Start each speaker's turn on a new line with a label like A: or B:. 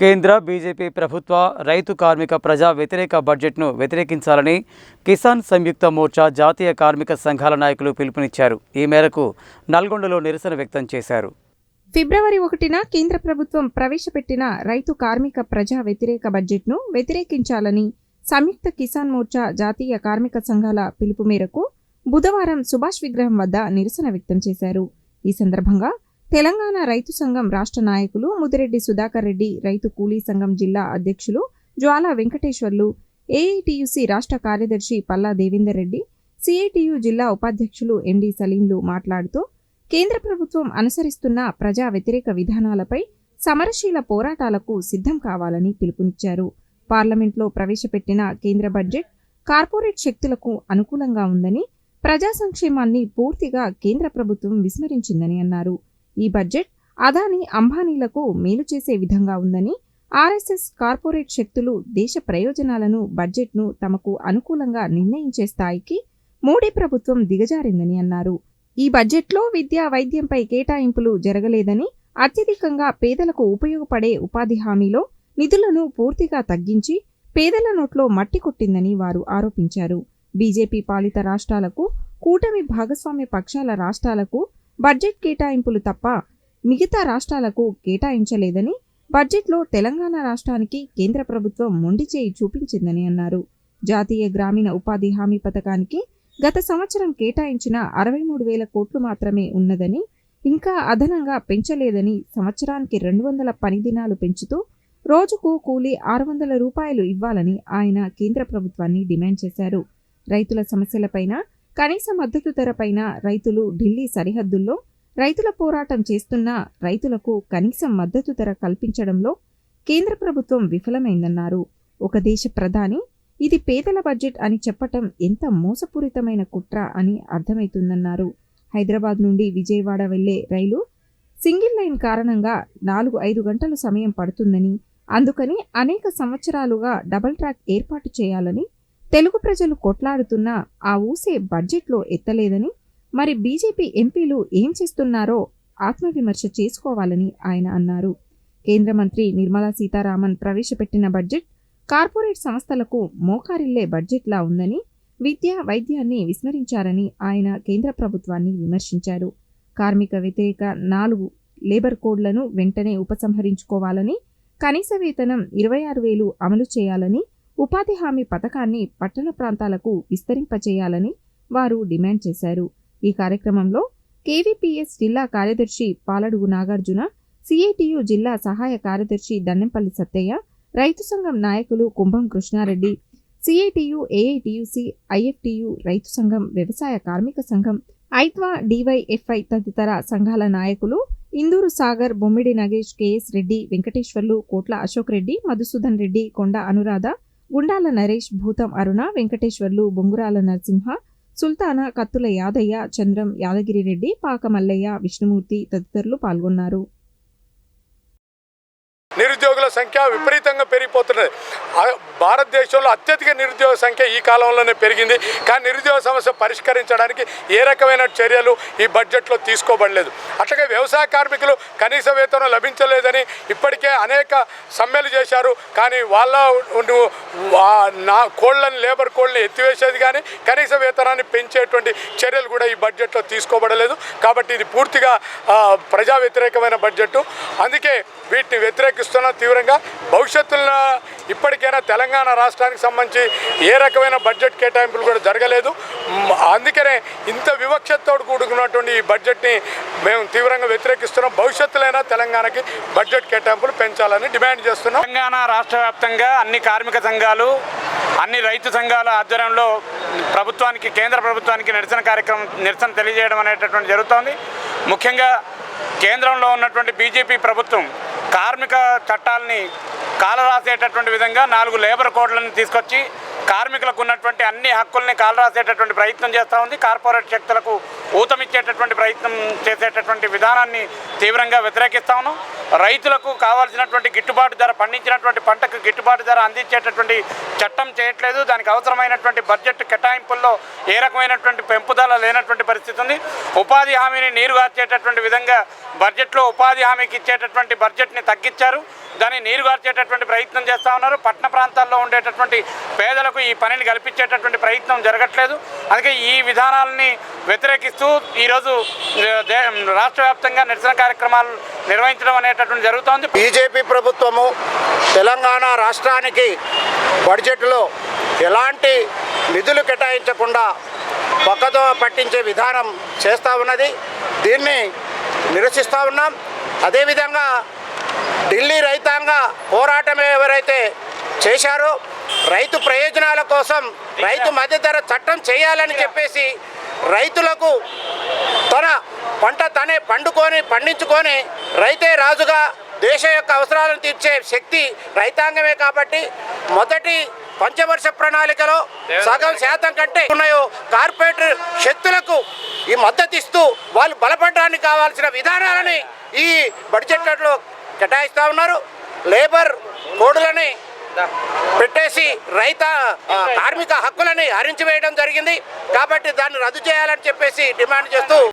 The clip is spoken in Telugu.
A: కేంద్ర బీజేపీ ప్రభుత్వ రైతు కార్మిక ప్రజా వ్యతిరేక బడ్జెట్ను వ్యతిరేకించాలని కిసాన్ సంయుక్త మోర్చా జాతీయ కార్మిక సంఘాల నాయకులు పిలుపునిచ్చారు. ఈ మేరకు నల్గొండలో నిరసన వ్యక్తం చేశారు.
B: ఫిబ్రవరి ఒకటిన కేంద్ర ప్రభుత్వం ప్రవేశపెట్టిన రైతు కార్మిక ప్రజా వ్యతిరేక బడ్జెట్ను వ్యతిరేకించాలని సంయుక్త కిసాన్ మోర్చా జాతీయ కార్మిక సంఘాల పిలుపు మేరకు బుధవారం సుభాష్ విగ్రహం వద్ద నిరసన వ్యక్తం చేశారు. ఈ సందర్భంగా తెలంగాణ రైతు సంఘం రాష్ట్ర నాయకులు ముదిరెడ్డి సుధాకర్ రెడ్డి రైతు కూలీ సంఘం జిల్లా అధ్యక్షులు జ్వాలా వెంకటేశ్వర్లు ఏఐటియుసి రాష్ట్ర కార్యదర్శి పల్లా దేవేందర్ రెడ్డి సిఐటియు జిల్లా ఉపాధ్యక్షులు ఎండి సలీంలు మాట్లాడుతూ కేంద్ర ప్రభుత్వం అనుసరిస్తున్న ప్రజా వ్యతిరేక విధానాలపై సమరశీల పోరాటాలకు సిద్ధం కావాలని పిలుపునిచ్చారు. పార్లమెంట్లో ప్రవేశపెట్టిన కేంద్ర బడ్జెట్ కార్పొరేట్ శక్తులకు అనుకూలంగా ఉందని ప్రజా సంక్షేమాన్ని పూర్తిగా కేంద్ర ప్రభుత్వం విస్మరించిందని అన్నారు. ఈ బడ్జెట్ అదాని అంబానీలకు మేలు చేసే విధంగా ఉందని ఆర్ఎస్ఎస్ కార్పొరేట్ శక్తులు దేశ ప్రయోజనాలను బడ్జెట్ను తమకు అనుకూలంగా నిర్ణయించే స్థాయికి మోడీ ప్రభుత్వం దిగజారిందని అన్నారు. ఈ బడ్జెట్లో విద్యా వైద్యంపై కేటాయింపులు జరగలేదని అత్యధికంగా పేదలకు ఉపయోగపడే ఉపాధి హామీలో నిధులను పూర్తిగా తగ్గించి పేదల నోట్లో మట్టి కొట్టిందని వారు ఆరోపించారు. బీజేపీ పాలిత రాష్ట్రాలకు కూటమి భాగస్వామ్య పక్షాల రాష్ట్రాలకు బడ్జెట్ కేటాయింపులు తప్ప మిగతా రాష్ట్రాలకు కేటాయించలేదని బడ్జెట్లో తెలంగాణ రాష్ట్రానికి కేంద్ర ప్రభుత్వం మొండి చేయి చూపించిందని అన్నారు. జాతీయ గ్రామీణ ఉపాధి హామీ పథకానికి గత సంవత్సరం కేటాయించిన అరవై మూడు వేల కోట్లు మాత్రమే ఉన్నదని ఇంకా అదనంగా పెంచలేదని సంవత్సరానికి రెండు వందల పని దినాలు పెంచుతూ రోజుకు కూలి ఆరు వందల రూపాయలు ఇవ్వాలని ఆయన కేంద్ర ప్రభుత్వాన్ని డిమాండ్ చేశారు. రైతుల సమస్యలపైన కనీస మద్దతు ధరపైన రైతులు ఢిల్లీ సరిహద్దుల్లో రైతుల పోరాటం చేస్తున్న రైతులకు కనీస మద్దతు ధర కల్పించడంలో కేంద్ర ప్రభుత్వం విఫలమైందన్నారు. ఒక దేశ ప్రధాని ఇది పేదల బడ్జెట్ అని చెప్పటం ఎంత మోసపూరితమైన కుట్ర అని అర్థమవుతుందన్నారు. హైదరాబాద్ నుండి విజయవాడ వెళ్ళే రైలు సింగిల్ లైన్ కారణంగా నాలుగు ఐదు గంటలు సమయం పడుతుందని అందుకని అనేక సంవత్సరాలుగా డబల్ ట్రాక్ ఏర్పాటు చేయాలని తెలుగు ప్రజలు కొట్లాడుతున్న ఆ ఊసే బడ్జెట్లో ఎత్తలేదని మరి బీజేపీ ఎంపీలు ఏం చేస్తున్నారో ఆత్మవిమర్శ చేసుకోవాలని ఆయన అన్నారు. కేంద్ర మంత్రి నిర్మలా సీతారామన్ ప్రవేశపెట్టిన బడ్జెట్ కార్పొరేట్ సంస్థలకు మోకారిల్లే బడ్జెట్లా ఉందని విద్య వైద్యాన్ని విస్మరించారని ఆయన కేంద్ర ప్రభుత్వాన్ని విమర్శించారు. కార్మిక వ్యతిరేక నాలుగు లేబర్ కోడ్లను వెంటనే ఉపసంహరించుకోవాలని కనీస వేతనం ఇరవై ఆరు వేలు అమలు చేయాలని ఉపాధి హామీ పథకాన్ని పట్టణ ప్రాంతాలకు విస్తరింపచేయాలని వారు డిమాండ్ చేశారు. ఈ కార్యక్రమంలో కేవీపీఎస్ జిల్లా కార్యదర్శి పాలడుగు నాగార్జున సిఐటియు జిల్లా సహాయ కార్యదర్శి దన్నెంపల్లి సత్తయ్య రైతు సంఘం నాయకులు Kumbham Krishnareddy CITU AITUC IFTU రైతు సంఘం వ్యవసాయ కార్మిక సంఘం ఐత్వా డివైఎఫ్ఐ తదితర సంఘాల నాయకులు ఇందూరు సాగర్ బొమ్మిడి నగేష్ కెఎస్ రెడ్డి వెంకటేశ్వర్లు కోట్ల అశోక్ రెడ్డి మధుసూదన్ రెడ్డి కొండ అనురాధ గుండాల నరేష్ భూతం అరుణ వెంకటేశ్వర్లు బొంగురాల నరసింహ సుల్తాన కత్తుల యాదయ్య చంద్రం యాదగిరి రెడ్డి పాక మల్లయ్య విష్ణుమూర్తి తదితరులు పాల్గొన్నారు.
C: నిరుద్యోగుల సంఖ్య విపరీతంగా పెరిగిపోతున్నది. భారతదేశంలో అత్యధిక నిరుద్యోగ సంఖ్య ఈ కాలంలోనే పెరిగింది. కానీ నిరుద్యోగ సమస్య పరిష్కరించడానికి ఏ రకమైన చర్యలు ఈ బడ్జెట్లో తీసుకోబడలేదు. అట్లాగే వ్యవసాయ కార్మికులు కనీస వేతనం లభించలేదని ఇప్పటికే అనేక సమ్మెలు చేశారు. కానీ వాళ్ళ నా కోళ్ళని లేబర్ కోళ్ళని ఎత్తివేసేది కానీ కనీస వేతనాన్ని పెంచేటువంటి చర్యలు కూడా ఈ బడ్జెట్లో తీసుకోబడలేదు. కాబట్టి ఇది పూర్తిగా ప్రజా వ్యతిరేకమైన బడ్జెట్ అందుకే వీటిని వ్యతిరేకిస్తున్న తీవ్రంగా భవిష్యత్తులో ఇప్పటికైనా తెలంగాణ రాష్ట్రానికి సంబంధించి ఏ రకమైన బడ్జెట్ కేటాయింపులు కూడా జరగలేదు. అందుకనే ఇంత వివక్షతోడు కూడుకున్నటువంటి ఈ బడ్జెట్ని మేము తీవ్రంగా వ్యతిరేకిస్తున్నాం. భవిష్యత్తులైనా తెలంగాణకి బడ్జెట్ కేటాయింపులు పెంచాలని డిమాండ్ చేస్తున్నాం.
D: తెలంగాణ రాష్ట్ర వ్యాప్తంగా అన్ని కార్మిక సంఘాలు అన్ని రైతు సంఘాల ఆధ్వర్యంలో ప్రభుత్వానికి కేంద్ర ప్రభుత్వానికి నిరసన కార్యక్రమం నిరసన తెలియజేయడం అనేటటువంటి జరుగుతోంది. ముఖ్యంగా కేంద్రంలో ఉన్నటువంటి బీజేపీ ప్రభుత్వం కార్మిక చట్టాలని కాలరాసేటటువంటి విధంగా నాలుగు లేబర్ కోడ్లను తీసుకొచ్చి కార్మికులకు ఉన్నటువంటి అన్ని హక్కుల్ని కాలరాసేటటువంటి ప్రయత్నం చేస్తూ ఉంది. కార్పొరేట్ శక్తులకు ఊతమిచ్చేటటువంటి ప్రయత్నం చేసేటటువంటి విధానాన్ని తీవ్రంగా వ్యతిరేకిస్తా ఉన్నాం. రైతులకు కావాల్సినటువంటి గిట్టుబాటు ధర పండించినటువంటి పంటకు గిట్టుబాటు ధర అందించేటటువంటి చట్టం చేయట్లేదు. దానికి అవసరమైనటువంటి బడ్జెట్ కేటాయింపుల్లో ఏ రకమైనటువంటి పెంపుదల లేనటువంటి పరిస్థితి ఉంది. ఉపాధి హామీని నీరుగార్చేటటువంటి విధంగా బడ్జెట్లో ఉపాధి హామీకి ఇచ్చేటటువంటి బడ్జెట్ని తగ్గించారు. దాన్ని నీరుగార్చేటటువంటి ప్రయత్నం చేస్తూ ఉన్నారు. పట్టణ ప్రాంతాల్లో ఉండేటటువంటి పేదలకు ఈ పనిని కల్పించేటటువంటి ప్రయత్నం జరగట్లేదు. అందుకే ఈ విధానాలని వ్యతిరేకిస్తూ ఈరోజు దే- రాష్ట్ర వ్యాప్తంగా నిరసన కార్యక్రమాలు నిర్వహించడం అనే అనేటటువంటి జరుగుతోంది.
E: బీజేపీ ప్రభుత్వము తెలంగాణ రాష్ట్రానికి బడ్జెట్లో ఎలాంటి నిధులు కేటాయించకుండా పక్కదో పట్టించే విధానం చేస్తూ ఉన్నది. దీన్ని నిరసిస్తూ ఉన్నాం. అదేవిధంగా ఢిల్లీ రైతాంగ పోరాటం ఎవరైతే చేశారో రైతు ప్రయోజనాల కోసం రైతు మధ్యధర చట్టం చేయాలని చెప్పేసి రైతులకు తన పంట తనే పండుకొని పండించుకొని రైతే రాజుగా దేశ యొక్క అవసరాలను తీర్చే శక్తి రైతాంగమే కాబట్టి మొదటి పంచవర్ష ప్రణాళికలో సగం శాతం కంటే ఉన్నాయో కార్పొరేట్ శక్తులకు ఈ మద్దతు ఇస్తూ వాళ్ళు బలపడడానికి కావాల్సిన విధానాలని ఈ బడ్జెట్లో కేటాయిస్తూ ఉన్నారు. లేబర్ కోడ్లని పెట్టేసి రైత కార్మిక హక్కులని హరించి వేయడం జరిగింది. కాబట్టి దాన్ని రద్దు చేయాలని చెప్పేసి డిమాండ్ చేస్తూ